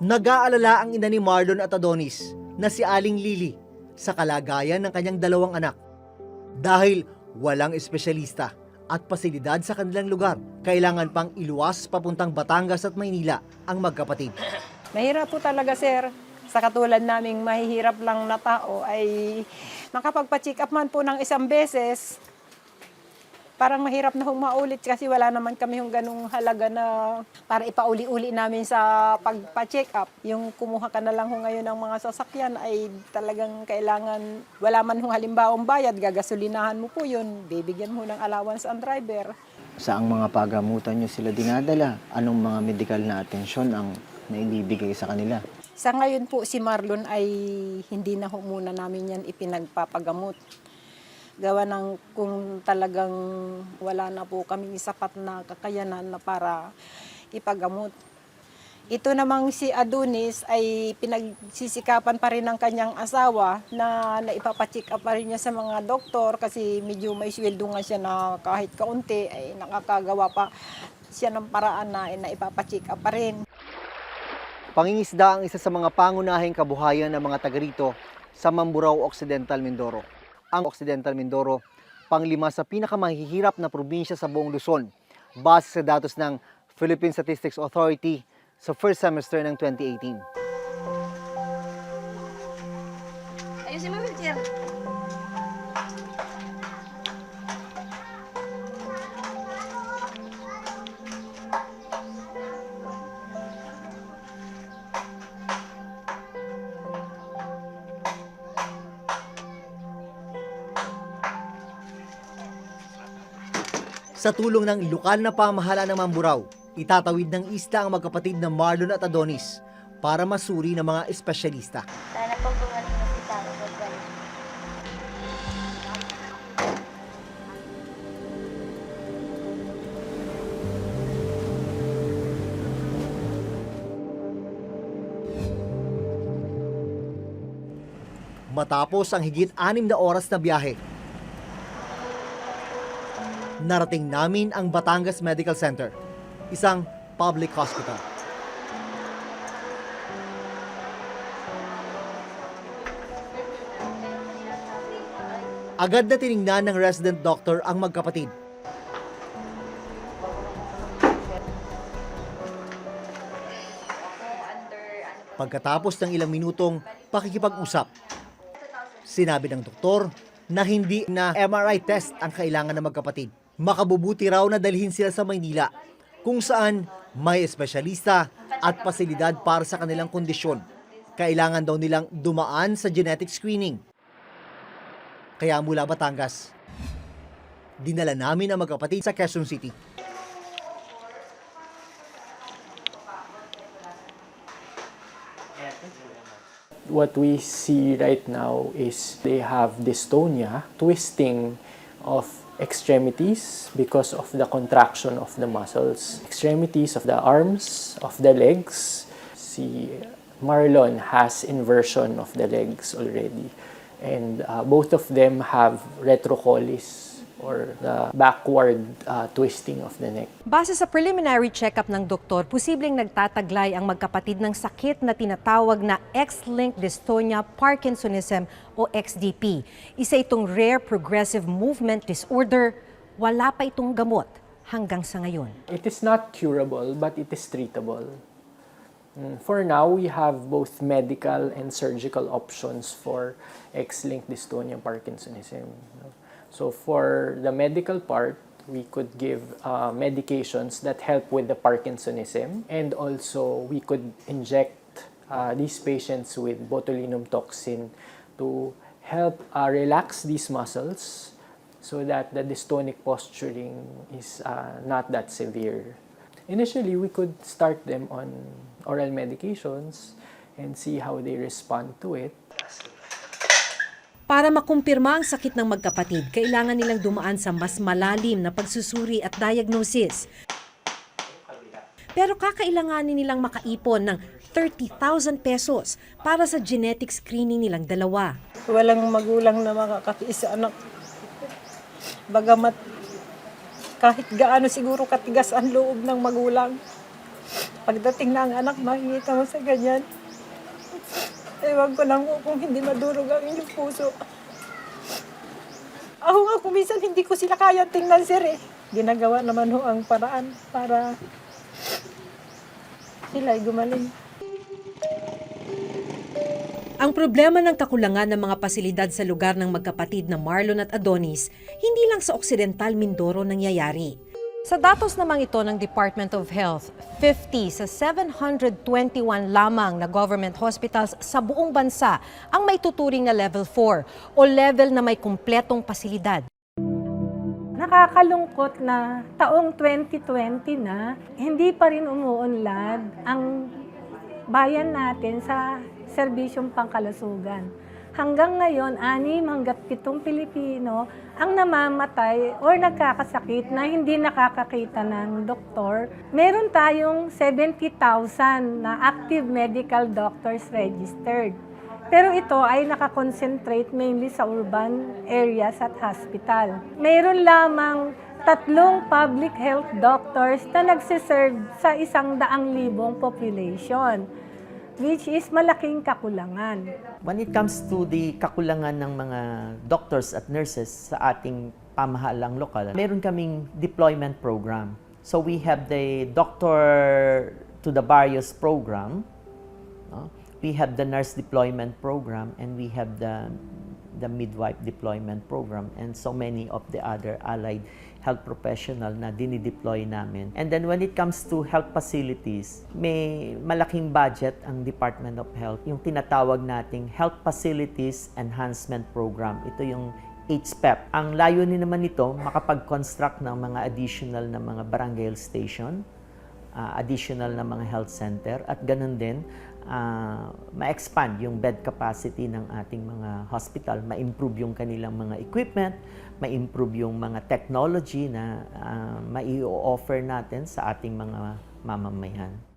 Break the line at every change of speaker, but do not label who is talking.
Nag-aalala ang ina ni Marlon at Adonis na si Aling Lily sa kalagayan ng kanyang dalawang anak. Dahil walang espesyalista at pasilidad sa kanilang lugar, kailangan pang iluwas papuntang Batangas at Maynila ang magkapatid.
Mahirap po talaga, sir. Sa katulad naming mahihirap lang na tao ay makapagpa-check up man po ng isang beses, parang mahirap na hong maulit kasi wala naman kami yung ganung halaga na para ipauli-uli namin sa pagpa-check up. Yung kumuha ka na lang ho ngayon ng mga sasakyan ay talagang kailangan, wala man hong halimbawang bayad, gagasolinahan mo po yun, bibigyan mo ng allowance ang driver.
Saang mga pagamutan nyo sila dinadala? Anong mga medical na atensyon ang naibibigay sa kanila?
Sa ngayon po si Marlon ay hindi na ho muna namin yan ipinagpapagamot. Gawa ng kung talagang wala na po kami sapat na kakayanan na para ipagamot. Ito namang si Adonis ay pinagsisikapan pa rin ng kanyang asawa na naipapacheck up pa rin niya sa mga doktor kasi medyo may sweldo nga siya na kahit kaunti ay nakakagawa pa siya ng paraan na naipapacheck up pa rin.
Pangingisda ang isa sa mga pangunahing kabuhayan ng mga taga rito sa Mamburao Occidental Mindoro. Ang Occidental Mindoro, panglima sa pinakamahihirap na probinsya sa buong Luzon, base sa datos ng Philippine Statistics Authority sa first semester ng 2018.
Ayusin mo, wheelchair.
Sa tulong ng lokal na pamahala ng Mamburao, itatawid ng isla ang magkapatid na Marlon at Adonis para masuri ng mga espesyalista.
Sana po gumaling na si Taro.
Matapos ang higit anim na oras na biyahe, narating namin ang Batangas Medical Center, isang public hospital. Agad na tiningnan ng resident doctor ang magkapatid. Pagkatapos ng ilang minutong pakikipag-usap, sinabi ng doktor na hindi na MRI test ang kailangan ng magkapatid. Makabubuti raw na dalhin sila sa Maynila kung saan may espesyalista at pasilidad para sa kanilang kondisyon. Kailangan daw nilang dumaan sa genetic screening. Kaya mula Batangas, dinala namin ang magkapatid sa Quezon City.
what we see right now is they have dystonia, twisting of extremities because of the contraction of the muscles. Extremities of the arms, of the legs. Si Marlon has inversion of the legs already. And uh, both of them have retrocollis or the backward uh, twisting of the neck.
Base sa preliminary check-up ng doktor, posibleng nagtataglay ang magkapatid ng sakit na tinatawag na X-linked dystonia Parkinsonism o XDP. Isa itong rare progressive movement disorder. Wala pa itong gamot hanggang sa ngayon.
It is not curable, but it is treatable. Mm, For now, we have both medical and surgical options for X-linked dystonia Parkinsonism. So for the medical part, we could give uh, medications that help with the Parkinsonism, and also we could inject uh, these patients with botulinum toxin to help uh, relax these muscles so that the dystonic posturing is uh, not that severe. Initially, we could start them on oral medications and see how they respond to it.
Para makumpirma ang sakit ng magkapatid, kailangan nilang dumaan sa mas malalim na pagsusuri at diagnosis. Pero kakailanganin nilang makaipon ng 30,000 pesos para sa genetic screening nilang dalawa.
Walang magulang na makakatiis sa anak. Bagamat kahit gaano siguro katigas ang loob ng magulang, Pagdating ng anak, makikita mo sa ganyan. Ewan ko lang po kung hindi madurog ang inyong puso. Ako nga, kung hindi ko sila kaya tingnan, sir eh. Ginagawa naman ho ang paraan para sila ay gumaling.
Ang problema ng kakulangan ng mga pasilidad sa lugar ng magkapatid na Marlon at Adonis, hindi lang sa Occidental Mindoro nangyayari. Sa datos namang ito ng Department of Health, 50 sa 721 lamang na government hospitals sa buong bansa ang may tuturing na level 4 o level na may kumpletong pasilidad.
Nakakalungkot na taong 2020 na hindi pa rin umuunlad ang bayan natin sa serbisyong pangkalusugan. Hanggang ngayon, anim hanggat pitong Pilipino ang namamatay or nagkakasakit na hindi nakakakita ng doktor. Meron tayong 70,000 na active medical doctors registered. Pero ito ay nakakonsentrate mainly sa urban areas at hospital. Mayroon lamang tatlong public health doctors na nagsiserve sa isang daang libong population, which is malaking kakulangan.
When it comes to the kakulangan ng mga doctors at nurses sa ating pamahalang lokal, meron kaming deployment program. So we have the doctor to the barrios program, no? we have the nurse deployment program, and we have the the midwife deployment program and so many of the other allied health professional na dinideploy namin. And then when it comes to health facilities, may malaking budget ang Department of Health, yung tinatawag nating Health Facilities Enhancement Program. Ito yung HPEP. Ang layunin naman nito, makapag-construct ng mga additional na mga barangay health station, ah, additional na mga health center, at ganun din, ah, ma-expand yung bed capacity ng ating mga hospital, ma-improve yung kanilang mga equipment, ma-improve yung mga technology na ah, mai-offer natin sa ating mga mamamayan.